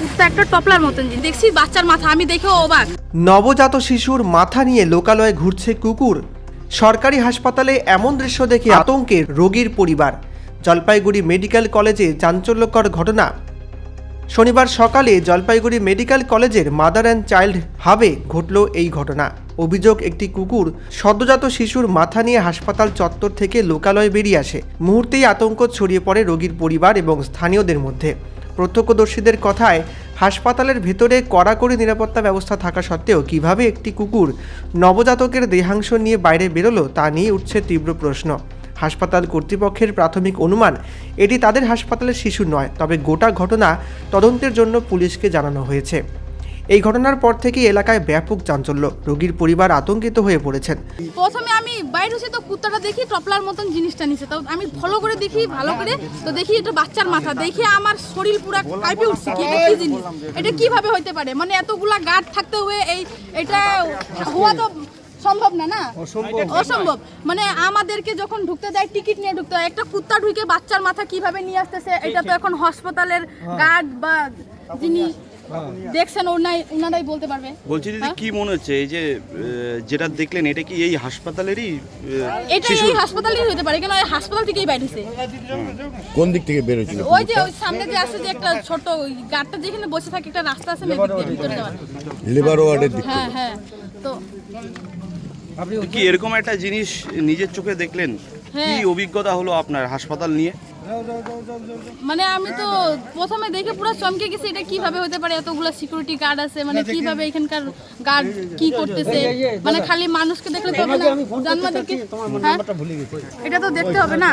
কুত্তা একটা টপলার মতন জিনিস। দেখছি বাচ্চার মাথা, আমি অবাক। নবজাত শিশুর মাথা নিয়ে লোকালয়ে ঘুরছে কুকুর। সরকারি হাসপাতালে এমন দৃশ্য দেখে আতঙ্কের রোগীর পরিবার। জলপাইগুড়ি মেডিকেল কলেজে চাঞ্চল্যকর ঘটনা। শনিবার সকালে জলপাইগুড়ি মেডিকেল কলেজের মাদার অ্যান্ড চাইল্ড হাবে ঘটল এই ঘটনা। অভিযোগ, একটি কুকুর সদ্যজাত শিশুর মাথা নিয়ে হাসপাতাল চত্বর থেকে লোকালয়ে বেরিয়ে আসে। মুহূর্তেই আতঙ্ক ছড়িয়ে পড়ে রোগীর পরিবার এবং স্থানীয়দের মধ্যে। প্রত্যক্ষদর্শীদের কথায়, হাসপাতালের ভেতরে কড়াকড়ি নিরাপত্তা ব্যবস্থা থাকা সত্ত্বেও কীভাবে একটি কুকুর নবজাতকের দেহাংশ নিয়ে বাইরে বেরোলো তা নিয়ে উঠছে তীব্র প্রশ্ন। হাসপাতাল কর্তৃপক্ষের প্রাথমিক অনুমান, এটি তাদের হাসপাতালের শিশু নয়, তবে গোটা ঘটনা তদন্তের জন্য পুলিশকে জানানো হয়েছে। এই ঘটনার পর থেকেই এলাকায় ব্যাপক চাঞ্চল্য। রোগীর পরিবার আতঙ্কিত হয়ে পড়েছেন। প্রথমে আমি বাইরে হচ্ছে তো কুত্তাটা দেখি টপলার মতন জিনিসটা নিচে তো আমি ফলো করে দেখি ভালো করে। তো দেখি এটা বাচ্চার মাথা। দেখি আমার শরীর পুরো কাঁপে উঠছে কি এটা কি জিনিস? এটা কীভাবে হইতে পারে? মানে এতগুলা গার্ড থাকতে হয়ে এই এটা হওয়া তো সম্ভব না না? অসম্ভব। মানে আমাদেরকে যখন ঢুকতে দেয় টিকিট নিয়ে ঢুকতে হয়। একটা কুত্তা ঢুকে বাচ্চার মাথা কীভাবে নিয়ে আসতেছে এটা তো এখন হাসপাতালের গার্ড বা যিনি দেখছেন ওনাই ওনারাই বলতে পারবে। বলছি দিদি হ্যাঁ? কি মনে হচ্ছে? এই যে যেটা দেখলেন এটা কি এই হাসপাতালেরই এটা শিশু এই হাসপাতালেই হতে পারে কেন এই হাসপাতাল থেকেই বাইরেছে কোন দিক থেকে বের বেরোছিল ওই যে ওই সামনে যে আছে যে একটা ছোট ওই গাড়টা যেখানে বসে থাকে একটা রাস্তা আছে ভিতরে যাওয়ার। লিভার ওয়ার্ডের দিক হ্যাঁ হ্যাঁ। তো আপনি কি এরকম একটা জিনিস নিজের চোখে দেখলেন? কি হ্যাঁ। অভিজ্ঞতা হলো আপনার হাসপাতাল নিয়ে? মানে আমি তো প্রথমে দেখে পুরো চমকে গেছি এটা কীভাবে হতে পারে এতগুলো সিকিউরিটি গার্ড আছে মানে কীভাবে এখানকার গার্ড কি করতেছে? মানে খালি মানুষকে দেখলে তো হবে না জানমাদেরকে হ্যাঁ? এটা তো দেখতে হবে না?